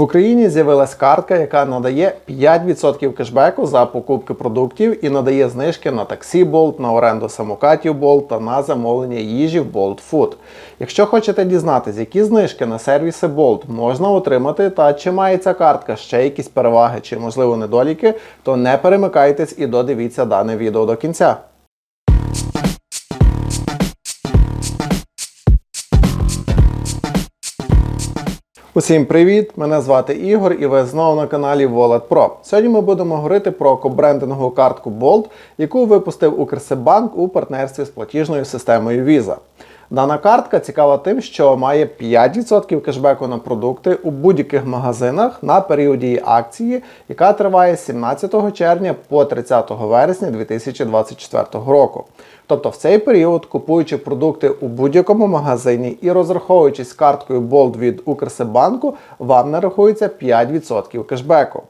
В Україні з'явилась картка, яка надає 5% кешбеку за покупки продуктів і надає знижки на таксі Bolt, на оренду самокатів Bolt та на замовлення їжі в Bolt Food. Якщо хочете дізнатись, які знижки на сервіси Bolt можна отримати та чи має ця картка ще якісь переваги чи можливо недоліки, то не перемикайтесь і додивіться дане відео до кінця. Усім привіт! Мене звати Ігор і ви знову на каналі Wallet Pro. Сьогодні ми будемо говорити про кобрендингову картку Bolt, яку випустив Укрсибанк у партнерстві з платіжною системою Visa. Дана картка цікава тим, що має 5% кешбеку на продукти у будь-яких магазинах на період її акції, яка триває з 17 червня по 30 вересня 2024 року. Тобто в цей період, купуючи продукти у будь-якому магазині і розраховуючись карткою Bolt від Укрсибанку, вам нарахується 5% кешбеку.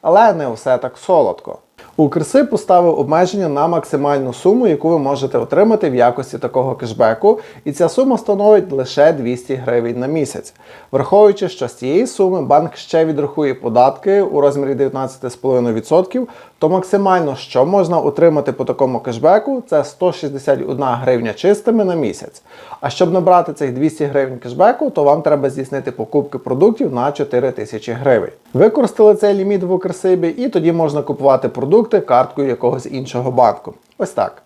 Але не все так солодко. Укрси поставив обмеження на максимальну суму, яку ви можете отримати в якості такого кешбеку, і ця сума становить лише 200 гривень на місяць. Враховуючи, що з цієї суми банк ще відрахує податки у розмірі 19,5%, то максимально, що можна отримати по такому кешбеку, це 161 гривня чистими на місяць. А щоб набрати цих 200 гривень кешбеку, то вам треба здійснити покупки продуктів на 4 тисячі гривень. Використали цей ліміт в Укрсибі, і тоді можна купувати продукти карткою якогось іншого банку. Ось так.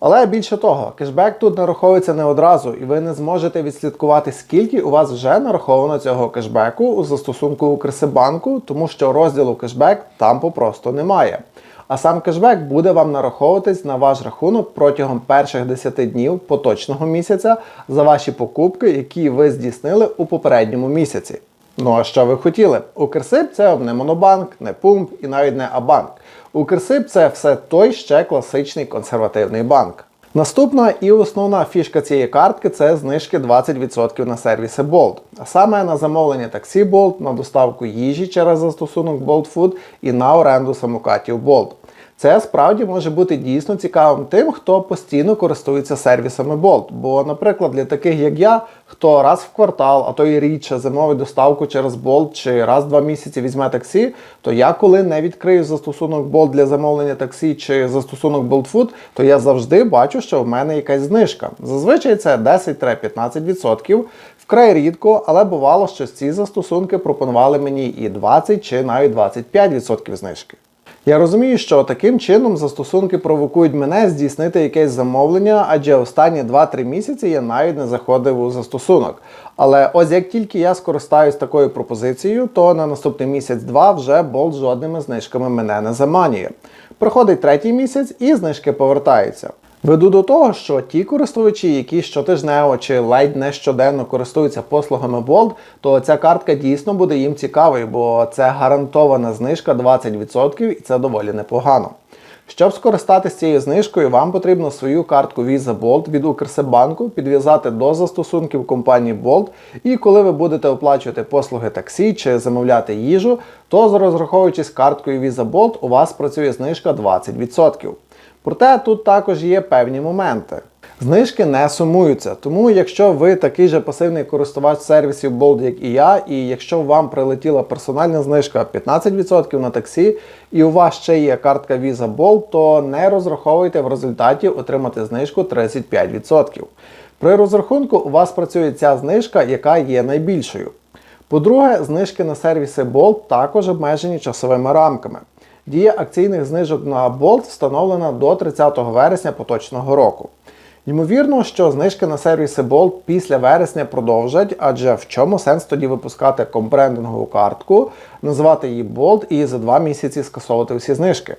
Але більше того, кешбек тут нараховується не одразу, і ви не зможете відслідкувати, скільки у вас вже нараховано цього кешбеку у застосунку Укрсибанку, тому що розділу кешбек там попросту немає. А сам кешбек буде вам нараховуватись на ваш рахунок протягом перших 10 днів поточного місяця за ваші покупки, які ви здійснили у попередньому місяці. Ну а що ви хотіли? Укрсиб це не Монобанк, не Пумп і навіть не Абанк. Укрсиб це все той ще класичний консервативний банк. Наступна і основна фішка цієї картки це знижки 20% на сервіси Bolt. А саме на замовлення таксі Bolt, на доставку їжі через застосунок Bolt Food і на оренду самокатів Bolt. Це справді може бути дійсно цікавим тим, хто постійно користується сервісами Bolt. Бо, наприклад, для таких як я, хто раз в квартал, а то й рідше замовить доставку через Bolt чи раз в два місяці візьме таксі, то я коли не відкрию застосунок Bolt для замовлення таксі чи застосунок Bolt Food, то я завжди бачу, що в мене якась знижка. Зазвичай це 10-15%. Вкрай рідко, але бувало, що ці застосунки пропонували мені і 20 чи навіть 25% знижки. Я розумію, що таким чином застосунки провокують мене здійснити якесь замовлення, адже останні 2-3 місяці я навіть не заходив у застосунок. Але ось як тільки я скористаюсь такою пропозицією, то на наступний місяць-два вже болт жодними знижками мене не заманює. Проходить третій місяць і знижки повертаються. Веду до того, що ті користувачі, які щотижнево чи ледь не щоденно користуються послугами Bolt, то ця картка дійсно буде їм цікавою, бо це гарантована знижка 20% і це доволі непогано. Щоб скористатися цією знижкою, вам потрібно свою картку Visa Bolt від Укрсибанку підв'язати до застосунків компанії Bolt, і коли ви будете оплачувати послуги таксі чи замовляти їжу, то розраховуючись карткою Visa Bolt, у вас працює знижка 20%. Проте тут також є певні моменти. Знижки не сумуються, тому якщо ви такий же пасивний користувач сервісів Bolt, як і я, і якщо вам прилетіла персональна знижка 15% на таксі, і у вас ще є картка Visa Bolt, то не розраховуйте в результаті отримати знижку 35%. При розрахунку у вас працює ця знижка, яка є найбільшою. По-друге, знижки на сервіси Bolt також обмежені часовими рамками. Дія акційних знижок на Bolt встановлена до 30 вересня поточного року. Ймовірно, що знижки на сервіси Bolt після вересня продовжать, адже в чому сенс тоді випускати компрендингову картку, називати її Bolt і за два місяці скасовувати всі знижки.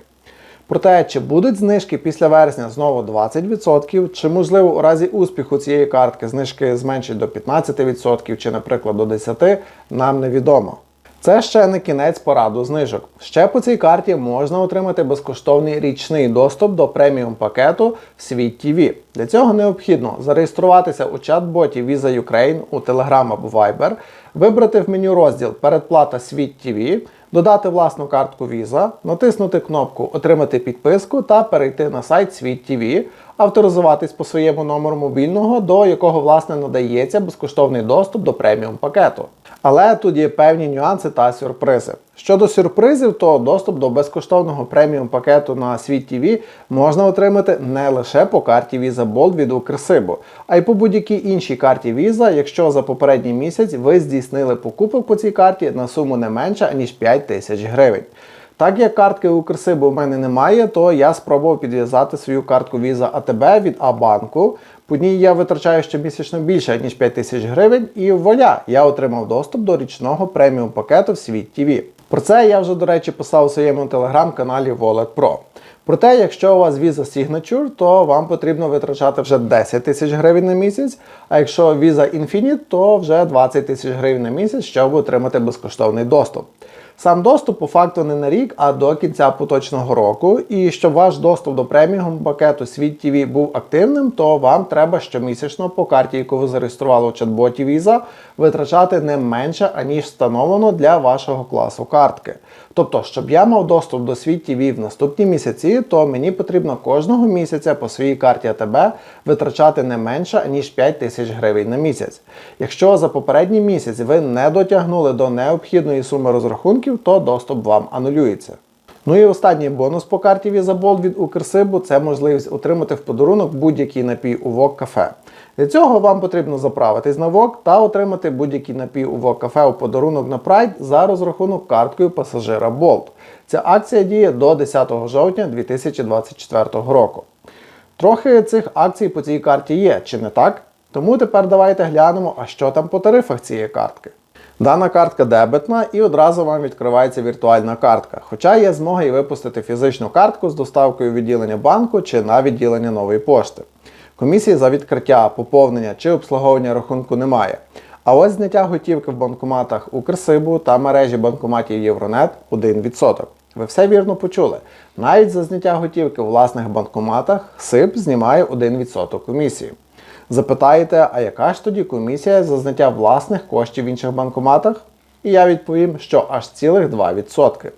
Проте, чи будуть знижки після вересня знову 20%, чи можливо у разі успіху цієї картки знижки зменшать до 15% чи, наприклад, до 10%, нам невідомо. Це ще не кінець пораду знижок. Ще по цій карті можна отримати безкоштовний річний доступ до преміум пакету Світ TV. Для цього необхідно зареєструватися у чат-боті Visa Ukraine у Telegram або Viber, вибрати в меню розділ Передплата Світ TV, додати власну картку Visa, натиснути кнопку Отримати підписку та перейти на сайт Світ TV, авторизуватись по своєму номеру мобільного, до якого власне надається безкоштовний доступ до преміум пакету. Але тут є певні нюанси та сюрпризи. Щодо сюрпризів, то доступ до безкоштовного преміум пакету на світ TV можна отримати не лише по карті Visa Bold від Укрсибу, а й по будь-якій іншій карті Visa, якщо за попередній місяць ви здійснили покупок по цій карті на суму не менше ніж 5 тисяч гривень. Так як картки Укрсибу у мене немає, то я спробував підв'язати свою картку Visa ATB від А-банку. По ній я витрачаю щомісячно більше, ніж 5 тисяч гривень, і вуаля, я отримав доступ до річного преміум пакету в Світ TV. Про це я вже, до речі, писав у своєму телеграм-каналі Wallet Pro. Проте, якщо у вас Visa Signature, то вам потрібно витрачати вже 10 тисяч гривень на місяць, а якщо Visa Infinite, то вже 20 тисяч гривень на місяць, щоб отримати безкоштовний доступ. Сам доступ по факту не на рік, а до кінця поточного року. І щоб ваш доступ до преміум пакету Світ TV був активним, то вам треба щомісячно по карті, яку ви зареєстрували у чат-боті Visa, витрачати не менше, аніж встановлено для вашого класу картки. Тобто, щоб я мав доступ до Світ TV в наступні місяці, то мені потрібно кожного місяця по своїй карті АТБ витрачати не менше, ніж 5 тисяч гривень на місяць. Якщо за попередній місяць ви не дотягнули до необхідної суми розрахунків, то доступ вам анулюється. Ну і останній бонус по карті Visa Bold від Укрсибу це можливість отримати в подарунок будь-який напій у Вок кафе. Для цього вам потрібно заправитись на Вок та отримати будь-який напій у Вок кафе у подарунок на Pride за розрахунок карткою пасажира Bolt. Ця акція діє до 10 жовтня 2024 року. Трохи цих акцій по цій карті є, чи не так? Тому тепер давайте глянемо, а що там по тарифах цієї картки. Дана картка дебетна і одразу вам відкривається віртуальна картка. Хоча є змога і випустити фізичну картку з доставкою відділення банку чи на відділення нової пошти. Комісії за відкриття, поповнення чи обслуговування рахунку немає. А ось зняття готівки в банкоматах Укрсибу та мережі банкоматів Євронет 1%. Ви все вірно почули. Навіть за зняття готівки у власних банкоматах СИБ знімає 1% комісії. Запитаєте, а яка ж тоді комісія за зняття власних коштів в інших банкоматах? І я відповім, що аж цілих 2%.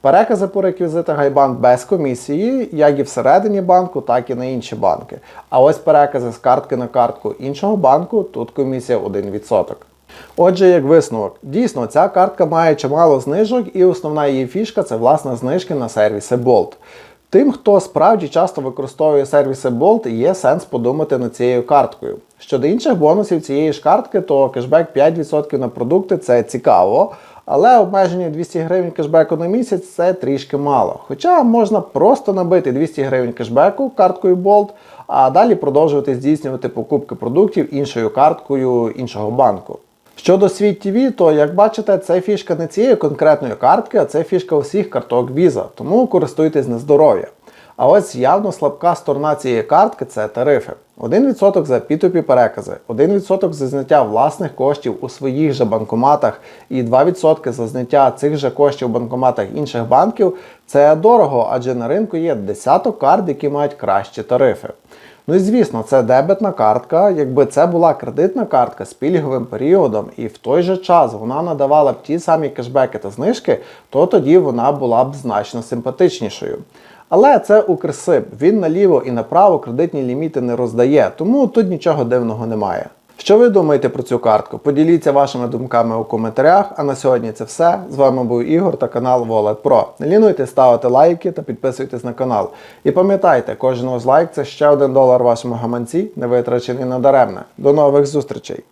Перекази по реквізитах Гайбанк без комісії, як і всередині банку, так і на інші банки. А ось перекази з картки на картку іншого банку, тут комісія 1%. Отже, як висновок, дійсно, ця картка має чимало знижок, і основна її фішка це власне знижки на сервіси Bolt. Тим, хто справді часто використовує сервіси Bolt, є сенс подумати над цією карткою. Щодо інших бонусів цієї ж картки, то кешбек 5% на продукти це цікаво, але обмеження 200 гривень кешбеку на місяць це трішки мало. Хоча можна просто набити 200 гривень кешбеку карткою Bolt, а далі продовжувати здійснювати покупки продуктів іншою карткою іншого банку. Щодо Світ TV, то як бачите, це фішка не цієї конкретної картки, а це фішка усіх карток Visa, тому користуйтесь на здоров'я. А ось явно слабка сторона цієї картки це тарифи. 1% за P2P перекази, 1% за зняття власних коштів у своїх же банкоматах і 2% за зняття цих же коштів у банкоматах інших банків це дорого, адже на ринку є десяток карт, які мають кращі тарифи. Ну і звісно, це дебетна картка. Якби це була кредитна картка з пільговим періодом, і в той же час вона надавала б ті самі кешбеки та знижки, то тоді вона була б значно симпатичнішою. Але це Укрсиб, він наліво і направо кредитні ліміти не роздає, тому тут нічого дивного немає. Що ви думаєте про цю картку? Поділіться вашими думками у коментарях. А на сьогодні це все. З вами був Ігор та канал Wallet Pro. Не лінуйте ставити лайки та підписуйтесь на канал. І пам'ятайте, кожен ваш лайк це ще один долар вашому гаманці, не витрачений надаремне. До нових зустрічей!